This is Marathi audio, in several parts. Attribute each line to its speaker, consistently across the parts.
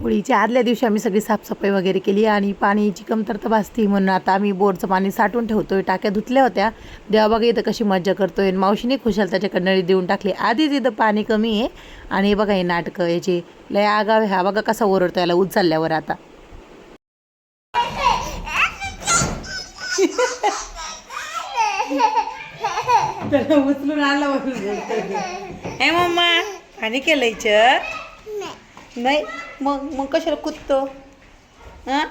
Speaker 1: होळीच्या आदल्या दिवशी आम्ही सगळी साफसफाई वगैरे केली आणि पाण्याची कमतरता भासती म्हणून आता आम्ही बोरचं पाणी साठवून ठेवतोय. टाक्या धुतल्या होत्या. देवा बघा इथं कशी मज्जा करतोय. मावशीने खुशाल त्याच्याकडे नळी देऊन टाकली. आधीच इथं पाणी कमी आहे. आणि हे बघा हे नाटकं याची लय आगाव आहे. हा बघा कसा ओरडतो याला उचलल्यावर आता. उचलून आला हे मम्मा पाणी चर नाही. मग मग कशाला कुदतो हा?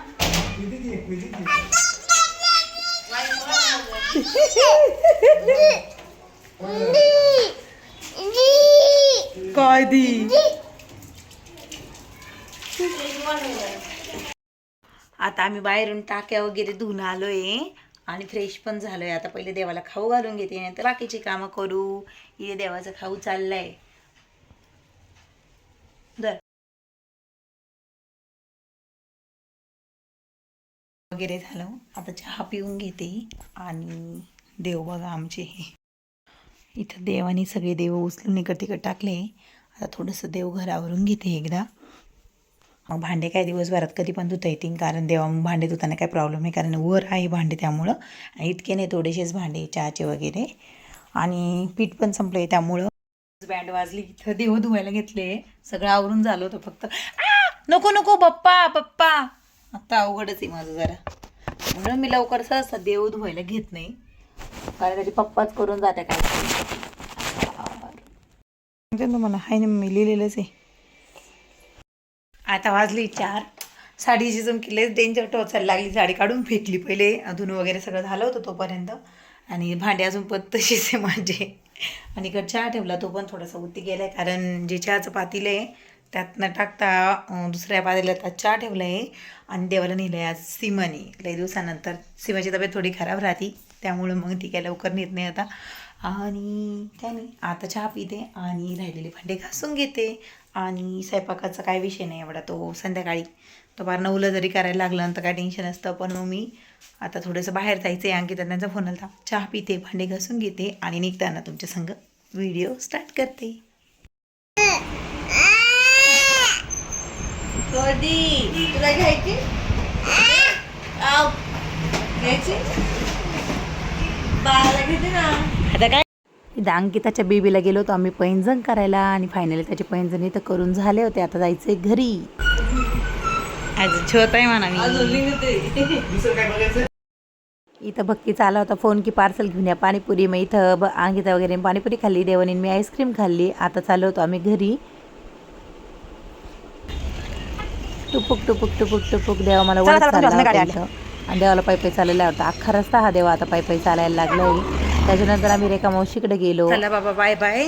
Speaker 1: काय दी आता आम्ही बाहेरून टाक्या वगैरे धुवून आलोय. आणि फ्रेश पण झालोय. आता पहिले देवाला खाऊ घालून घेते. नंतर बाकीची कामं करू. इथे देवाचा खाऊ चाललाय. वगैरे झालं. आता चहा पिऊन घेते आणि देव बघा आमचे. हे इथं देवाने सगळे देव उचलून इकड तिकडे टाकले. आता थोडंसं देव घरावरून घेते एकदा. मग भांडे काय दिवसभरात कधी पण धुता येतील कारण देवा मग भांडे धुताना काय प्रॉब्लेम नाही कारण वर आहे भांडे त्यामुळं. आणि इतके नाही थोडेसेच भांडे चहाचे वगैरे. आणि पीठ पण संपलं आहे त्यामुळं. बँड वाजली इथं देव धुवायला घेतले. सगळं आवरून झालं होतं फक्त. नको नको पप्पा पप्पा आता अवघडच आहे माझं जरा. म्हणून मी लवकर सहसा देव धुवायला घेत नाही. कारण त्याचे पप्पाच करून जाते काय तुम्हाला हाय ना मी लिहिलेलंच आहे. आता वाजली चार. साडीची चमकीले डेंजर टोचायला लागली. साडी काढून फेकली पहिले. धुणं वगैरे सगळं झालं होतं तोपर्यंत. आणि भांडे अजून पण तशीच आहे माझे. आणि इकडं चहा ठेवला तो पण थोडासा उती गेला आहे कारण जे चहाचं पातील आहे त्यात न टाकता अं, दुसऱ्या पातेल्यात चहा ठेवला आहे आणि देवाला नेलं आहे आज सीमाने लई दिवसानंतर सीमाची तब्येत थोडी खराब राहते त्यामुळं मग ती काय लवकर नेत नाही आता. आणि त्याने आता चहा पिते आणि राहिलेले भांडे घासून घेते. आणि स्वयंपाकाचा काय विषय नाही एवढा तो संध्याकाळी. तो बार नऊला जरी करायला लागलं तर काय टेन्शन असतं पण मग मी आता थोडंसं बाहेर जायचं आहे अंकिता त्यांचा फोन आला चहा पिते भांडे घासून घेते आणि निघताना तुमच्या संग व्हिडिओ स्टार्ट करते.
Speaker 2: तुला घ्यायची? आव. घ्यायची? बाळाला घेते ना.
Speaker 1: आता काय? इथं अंकिताच्या बेबीला गेलो होतो आम्ही पैंजण करायला आणि फायनली त्याचे पैंजण इथं करून झाले होते. आता जायचंय घरी. आज छोट आहे म्हणा मी. इथं भक्तीचा आला होता फोन की पार्सल घेऊन या. पाणीपुरी मग इथं अंकिता वगैरे पाणीपुरी खाल्ली देवानी मी आईस्क्रीम खाल्ली. आता चाललो होतो आम्ही घरी. टुपुक टुपुक टुपुक टुपुक. देवा मला
Speaker 3: चला,
Speaker 1: चालला. आणि देवाला पायी पायी चालायला होता. अख्खा रस्ता हा देवा आता पायी पायी चालायला लागलाय. त्याच्यानंतर आम्ही रेखा मावशीकडे गेलो.
Speaker 3: चला बाबा बाय बाय.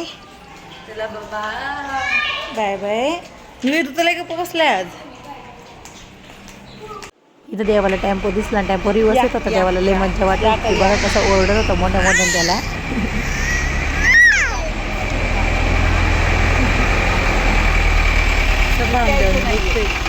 Speaker 2: बाबा.
Speaker 3: Bye bye. मी तू तुला का बसलाय आज.
Speaker 1: इथं देवाला टेम्पो दिसला टेम्पो रिवर्स येत होता. देवाला लय मज्जा वाटली. बघा कसं ओरडत होता मोठ्या मोठ्या त्याला.
Speaker 3: घे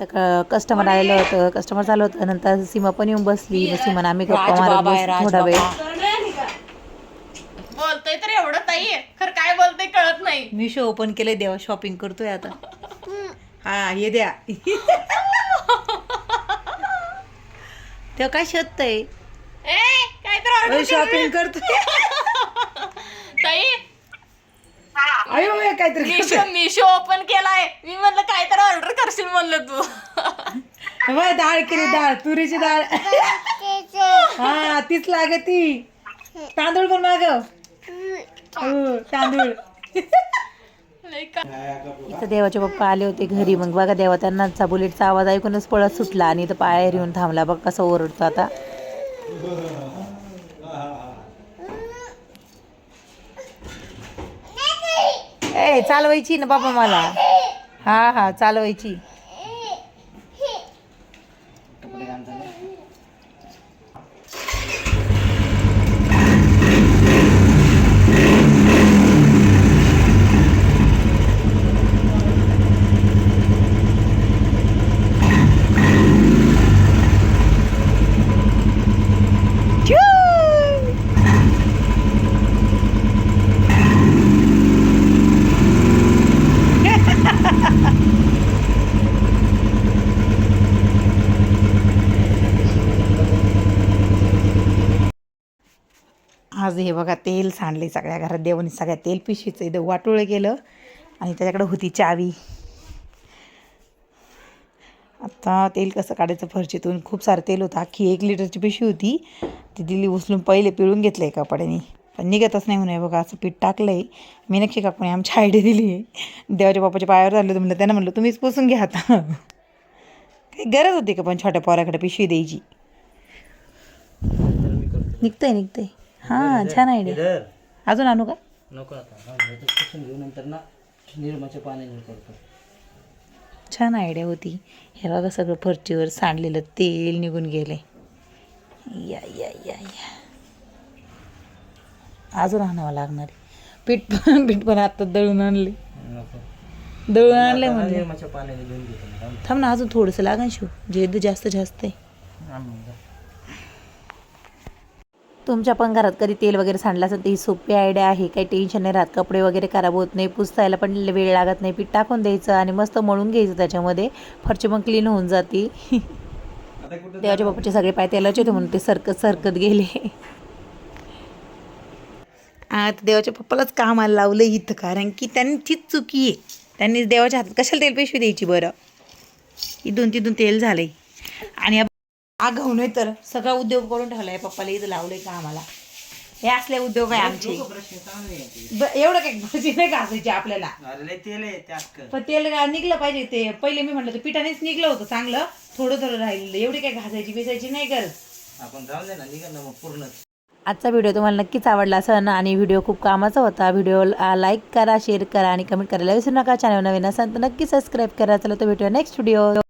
Speaker 1: इथं कस्टमर आलेलं होतं कस्टमर झालं होतं नंतर सीमा पण येऊन बसली. मग सीमा आम्ही गप्पा मारत
Speaker 3: राजबाबा आहे,
Speaker 1: बसलो थोडा वेळ.
Speaker 3: राजबाबा.
Speaker 2: बोलतोय तर एवढं ताई खरं काय बोलतोय कळत नाही.
Speaker 1: मी शो ओपन केलंय देवा शॉपिंग करतोय आता. हा हे द्या. तेव्हा काय शोधतंय?
Speaker 2: ए काय तर order
Speaker 1: शॉपिंग करतोय.
Speaker 2: ताई
Speaker 1: अयो हे काहीतरी
Speaker 2: मिशो मिशो ओपन केलाय. मी म्हणलं काय तर ऑर्डर करशील म्हणलं तू.
Speaker 1: बघ, डाळ केली डाळ. तुरीची डाळ. हा तीच लागती. तांदूळ पण माग हो, तांदूळ. इथं देवाचे पप्पा आले होते घरी. मग बघा देवा त्यांना बुलेटचा आवाज ऐकूनच पळत सुटला. आणि इथं पायावर येऊन थांबला. बघ कसं ओरडतो आता. ए चालवायची ना बाबा मला. हा हा चालवायची
Speaker 4: कपडे घाण झाले
Speaker 1: आज हे बघा तेल सांडले सगळ्या घरात देवानी सगळ्या तेल पिशवीचं इथं वाटोळं केलं. आणि त्याच्याकडे होती चावी. आता तेल कसं काढायचं? फरशीतून खूप सारं तेल होतं. अख्खी एक लिटरची पिशवी होती. ती दिली उचलून पहिले पिळून घेतलं आहे कपड्याने. पण निघतच नाही म्हणे बघा असं पीठ टाकलं आहे मीनाक्षी काकूने आमची आयडिया दिली. आहे देवाच्या बापाच्या पायावर झालं होतं म्हणलं त्यांना म्हणलं तुम्हीच पुसून घ्या आता. काही गरज होती का पण छोट्या पोराकडे पिशवी द्यायची? निघतंय निघतंय. हां छान आयडिया अजून आणू का?
Speaker 4: नको आता हा, ह्याच्यात पुसून घेऊ नंतर ना निर्माच्या पाण्याने करतो.
Speaker 1: छान आयडिया होती. हे बघा सगळं फरचीवर सांडलेलं तेल निघून गेले. या या या या. अजून आणावं लागणार आहे. पीठ पण पीठ पण आता दळून आणले.
Speaker 4: नको.
Speaker 1: दळून आणले
Speaker 4: आता
Speaker 1: म्हणले.
Speaker 4: निर्माच्या पाण्याने धुवून घेतो मी.
Speaker 1: थांब ना अजून थोडंसं लागेल शिव. जे जास्त जास्त आहे. तुमच्या पण घरात कधी तेल वगैरे सांडलं असेल तर ही सोपी आयडिया आहे. काही टेन्शन नाही राहत. कपडे वगैरे खराब होत नाही. पुसतायला पण वेळ लागत नाही. पीठ टाकून द्यायचं आणि मस्त मळून घ्यायचं त्याच्यामध्ये. फरची मग क्लीन होऊन जाते. देवाच्या बापाचे सगळे पाय तेलाचे होते म्हणून ते सरकत सरकत गेले. आता देवाच्या पप्पालाच कामाला लावलं इथं कारण की त्यांचीच चुकी आहे. त्यांनी देवाच्या हातात कशाला तेल पिशवी द्यायची बरं? इथून तिथून तेल झालंय. आणि आगाऊ नाही तर. सगळा उद्योग करून ठेवलाय पप्पाला इथं लावलंय का आम्हाला? हे असले उद्योग आहे आमचे. ब- एवढं काही भजी नाही घासायची आपल्याला. पण तेल गा- निघलं पाहिजे ते. पहिले मी म्हटलं ते पिठानेच निघलं होतं चांगलं. थोडं थोडं राहिलेलं. एवढी काही घासायची बेसायची नाही गरज
Speaker 4: आपण जाऊन दे ना निघा ना मग पूर्णच.
Speaker 1: आजचा व्हिडिओ तुम्हाला नक्कीच आवडला असेल आणि व्हिडिओ खूप कामाचा होता व्हिडिओ लाईक करा शेअर करा आणि कमेंट करायला विसरू नका. चॅनल नवीन असाल तर नक्की सबस्क्राईब करा. चला तर भेटूया नेक्स्ट व्हिडिओ.